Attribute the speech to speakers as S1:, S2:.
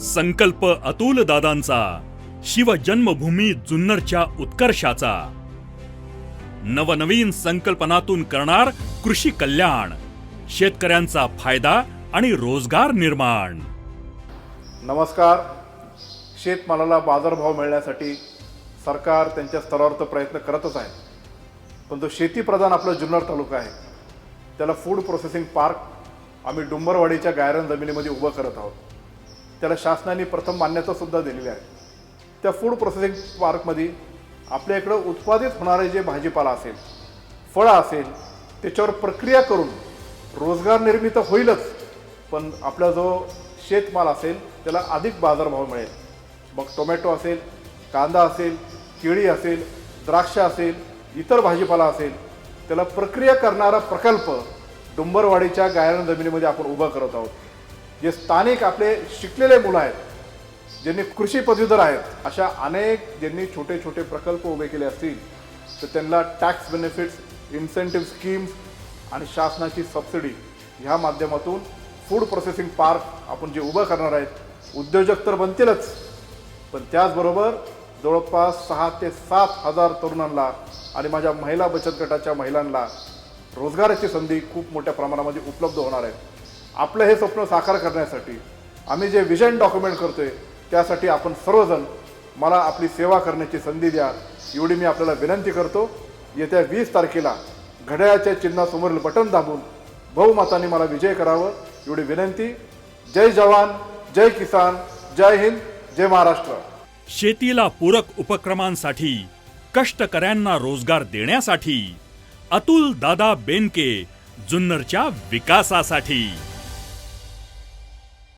S1: संकल्प अतुल दादांचा शिवजन्मभूमी जुन्नरच्या उत्कर्षाचा. नवनवीन संकल्पनातून करणार कृषी कल्याण शेतकऱ्यांचा फायदा आणि रोजगार निर्माण.
S2: नमस्कार. शेतमालाला बाजारभाव मिळण्यासाठी सरकार त्यांच्या स्तरावर तर प्रयत्न करतच आहे. पण जो शेतीप्रधान आपला जुन्नर तालुका आहे. त्याला फूड प्रोसेसिंग पार्क आम्ही डुंबरवाडीच्या गायरन जमिनीमध्ये उभं करत आहोत. त्याला शासनाने प्रथम मान्यतासुद्धा दिलेली आहे. त्या फूड प्रोसेसिंग पार्कमध्ये आपल्या इकडं उत्पादित होणारे जे भाजीपाला असेल फळं असेल त्याच्यावर प्रक्रिया करून रोजगार निर्मिती होईलच पण आपला जो शेतमाल असेल त्याला अधिक बाजारभाव मिळेल. मग टोमॅटो असेल कांदा असेल केळी असेल द्राक्ष असेल इतर भाजीपाला असेल त्याला प्रक्रिया करणारा प्रकल्प डुंबरवाडीच्या गायन जमिनीमध्ये आपण उभा करत आहोत. जे स्थानिक आपले शिकलेले मुलं आहेत ज्यांनी कृषी पदवीधर आहेत अशा अनेक ज्यांनी छोटे छोटे प्रकल्प उभे केले असतील तर त्यांना टॅक्स बेनिफिट्स इन्सेंटिव्ह स्कीम्स आणि शासनाची सबसिडी ह्या माध्यमातून फूड प्रोसेसिंग पार्क आपण जे उभं करणार आहेत उद्योजक तर बनतीलच पण त्याचबरोबर जवळपास सहा ते सात हजार तरुणांना आणि माझ्या महिला बचत गटाच्या महिलांना रोजगाराची संधी खूप मोठ्या प्रमाणामध्ये उपलब्ध होणार आहे. आपलं हे स्वप्न साकार करण्यासाठी आम्ही जे विजन डॉक्युमेंट करतोय त्यासाठी आपण सर्वजण मला आपली सेवा करण्याची संधी द्या एवढी मी आपल्याला विनंती करतो. येत्या वीस तारखेला घड्याळाच्या चिन्हासमोरील बटन दाबून बहुमताने मला विजय करावं एवढी विनंती. जय जवान जय किसान जय हिंद जय महाराष्ट्र.
S1: शेतीला पूरक उपक्रमांसाठी कष्टकऱ्यांना रोजगार देण्यासाठी अतुल दादा बेनके जुन्नरच्या विकासासाठी.